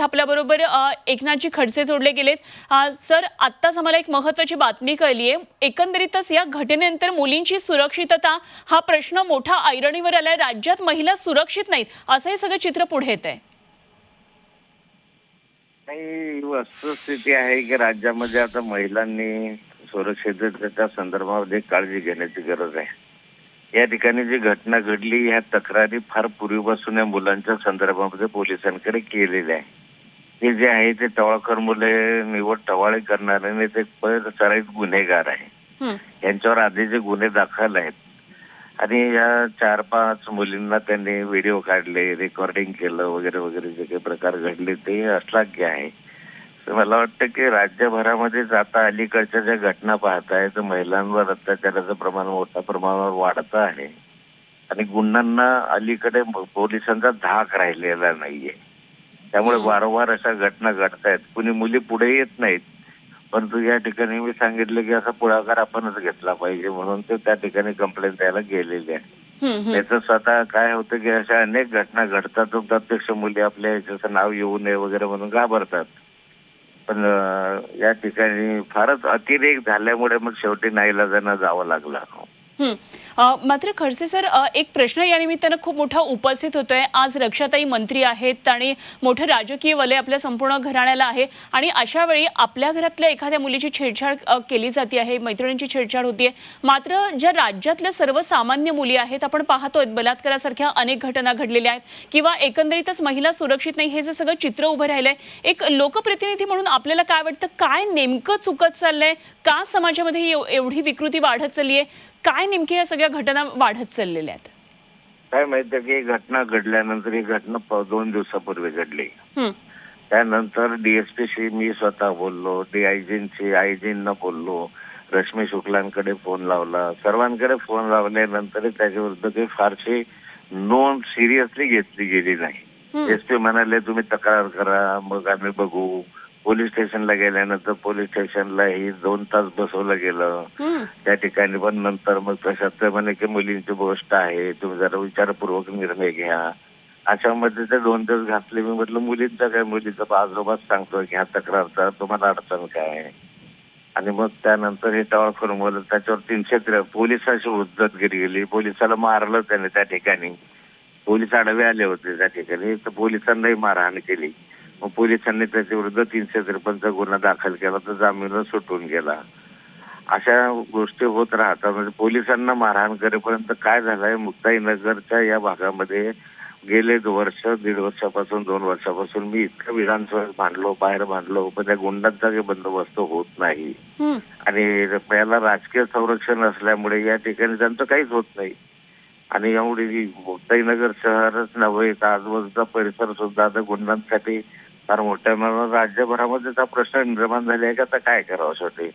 आपल्याबरोबर एकनाथजी खडसे जोडले गेलेत. सर आत्ताच आम्हाला एक महत्वाची बातमी कळली आहे. एकंदरीतच या घटनेनंतर मुलींची सुरक्षितता हा प्रश्न मोठा ऐरणीवर आलाय. राज्यात महिला सुरक्षित नाहीत. असं हे सगळं चित्र पुढे येत आहे. वस्तुस्थिती आहे की राज्यामध्ये आता महिलांनी सुरक्षिततेच्या संदर्भामध्ये काळजी घेण्याची गरज आहे. या ठिकाणी जी घटना घडली ह्या तक्रारी फार पूर्वीपासून या मुलांच्या संदर्भामध्ये पोलिसांकडे केलेल्या आहे हे जे आहे ते टवाळकर मुले निवड टवाळे करणारे आणि ते सराईत गुन्हेगार आहे. यांच्यावर आधी जे गुन्हे दाखल आहेत आणि या चार पाच मुलींना त्यांनी व्हिडिओ काढले रेकॉर्डिंग केलं वगैरे वगैरे जे काही प्रकार घडले ते अश्लाघ्य आहे. तर मला वाटतं की राज्यभरामध्येच आता अलीकडच्या ज्या घटना पाहताय तर महिलांवर अत्याचाराचं प्रमाण मोठ्या प्रमाणावर वाढतं आहे. आणि गुन्ह्यांना अलीकडे पोलिसांचा धाक राहिलेला नाहीये. त्यामुळे. वारंवार अशा घटना घडतायत. कुणी मुली पुढे येत नाहीत. परंतु या ठिकाणी मी सांगितलं की असा पुढाकार आपणच घेतला पाहिजे म्हणून ते त्या ठिकाणी कंप्लेंट द्यायला गेलेले आहे. त्याचं स्वतः काय होतं की अशा अनेक घटना घडतात. प्रत्यक्ष मुली आपल्या याच्याचं नाव येऊ नये वगैरे म्हणून घाबरतात. पण या ठिकाणी फारच अतिरेक झाल्यामुळे मग शेवटी नाईलाजानं जावं लागलं. मात्र खडसे सर एक प्रश्न या निमित्तानं खूप मोठा उपस्थित होतोय. आज रक्षाताई मंत्री आहेत आणि मोठं राजकीय वलय आपल्या संपूर्ण घराण्याला आहे आणि अशा वेळी आपल्या घरातल्या एखाद्या मुलीची छेडछाड केली जाते आहे मैत्रिणींची छेडछाड होतीये. मात्र ज्या राज्यातल्या सर्वसामान्य मुली आहेत आपण पाहतोय बलात्कारासारख्या अनेक घटना घडलेल्या आहेत किंवा एकंदरीतच महिला सुरक्षित नाही हे जे सगळं चित्र उभं राहिलंय एक लोकप्रतिनिधी म्हणून आपल्याला काय वाटतं? काय नेमकं चुकत चाललंय? का समाजामध्ये एव- एवढी विकृती वाढत चालली आहे काय नेमकी या सगळ्या घटना वाढत चाललेल्या आहेत? काय माहितीये की घटना घडल्यानंतर ही घटना दोन दिवसापूर्वी घडली. त्यानंतर डीएसपीशी मी स्वतः बोललो डीआयजींशी आयजींना बोललो. रश्मी शुक्लांकडे फोन लावला. सर्वांकडे फोन लावल्यानंतर त्याच्या विरुद्ध काही फारशी नोंद सिरियसली घेतली गेली नाही. हं. एस पी म्हणाले तुम्ही तक्रार करा मग आम्ही बघू. पोलीस स्टेशनला गेल्यानंतर पोलीस स्टेशनलाही दोन तास बसवलं गेलं. त्या ठिकाणी पण नंतर मग ते म्हणे की मुलींची गोष्ट आहे तुम्ही जरा विचारपूर्वक निर्णय घ्या. अशामध्ये ते दोन दिवस घातले. मी म्हटलं मुलींचा काय? मुलीचा आजोबाच सांगतोय की ह्या तक्रारचा तुम्हाला अडचण काय? आहे आणि मग त्यानंतर हे करून बोलत त्याच्यावर तीनशे पोलिसाची उद्धतगिरी गेली. पोलिसाला मारलं त्याने त्या ठिकाणी. पोलीस आडवे आले होते त्या ठिकाणी. तर पोलिसांनाही मारहाण केली. मग पोलिसांनी त्याच्या विरुद्ध तीनशे त्रेपन्नचा गुन्हा दाखल केला तर जामीन सुटून गेला. अशा गोष्टी होत राहतात. म्हणजे पोलिसांना मारहाण करेपर्यंत काय झालंय? मुक्ताईनगरच्या या भागामध्ये गेले वर्ष दीड वर्षापासून दोन वर्षापासून मी इतकं विधानसभेत भांडलो बाहेर भांडलो. पण त्या गुंडांचा काही बंदोबस्त होत नाही. आणि याला राजकीय संरक्षण असल्यामुळे या ठिकाणी त्यांचं काहीच होत नाही. आणि एवढी ही मुक्ताईनगर शहरच नव्हे तर आजूबाजूचा परिसर सुद्धा आता गुंडांसाठी फार मोठ्या प्रमाणावर राज्यभरामध्ये हा प्रश्न निर्माण झाले आहे की आता काय करावं शेवटी?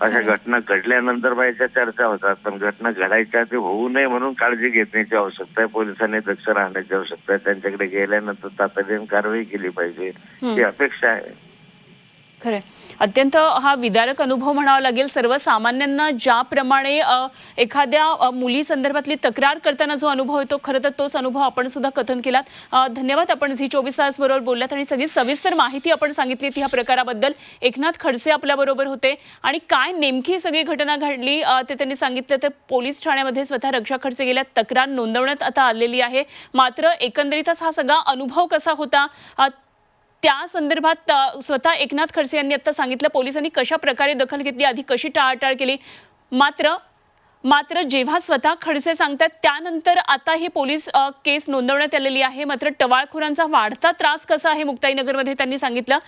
अशा. घटना घडल्यानंतर बायच्या चर्चा होतात पण घटना घडायच्या आधी होऊ नये म्हणून काळजी घेण्याची आवश्यकता आहे. पोलिसांनी दक्ष राहण्याची आवश्यकता आहे. त्यांच्याकडे गेल्यानंतर तातडीने कारवाई केली पाहिजे. ही अपेक्षा आहे. खरं अत्यंत हा विदारक अनुभव म्हणावा लागेल. सर्वसामान्यांना ज्याप्रमाणे एखाद्या मुली संदर्भातली तक्रार करताना जो अनुभव येतो खरं तर तोच अनुभव आपण सुद्धा कथन केलात. धन्यवाद आपण झी चोवीस तास बरोबर बोललात आणि सगळी सविस्तर माहिती आपण सांगितली ह्या प्रकाराबद्दल. एकनाथ खडसे आपल्या बरोबर होते. आणि काय नेमकी सगळी घटना घडली ते त्यांनी सांगितलं तर पोलीस ठाण्यामध्ये स्वतः रक्षा खडसे गेल्या तक्रार नोंदवण्यात आता आलेली आहे. मात्र एकंदरीतच हा सगळा अनुभव कसा होता? त्या संदर्भात स्वतः एकनाथ खडसे यांनी आता सांगितलं पोलिसांनी कशा प्रकारे दखल घेतली आधी कशी टाळाटाळ केली? मात्र मात्र जेव्हा स्वतः खडसे सांगतात त्यानंतर आता ही पोलीस केस नोंदवण्यात आलेली आहे. मात्र टवाळखोरांचा वाढता त्रास कसा आहे मुक्ताईनगरमध्ये त्यांनी सांगितलं.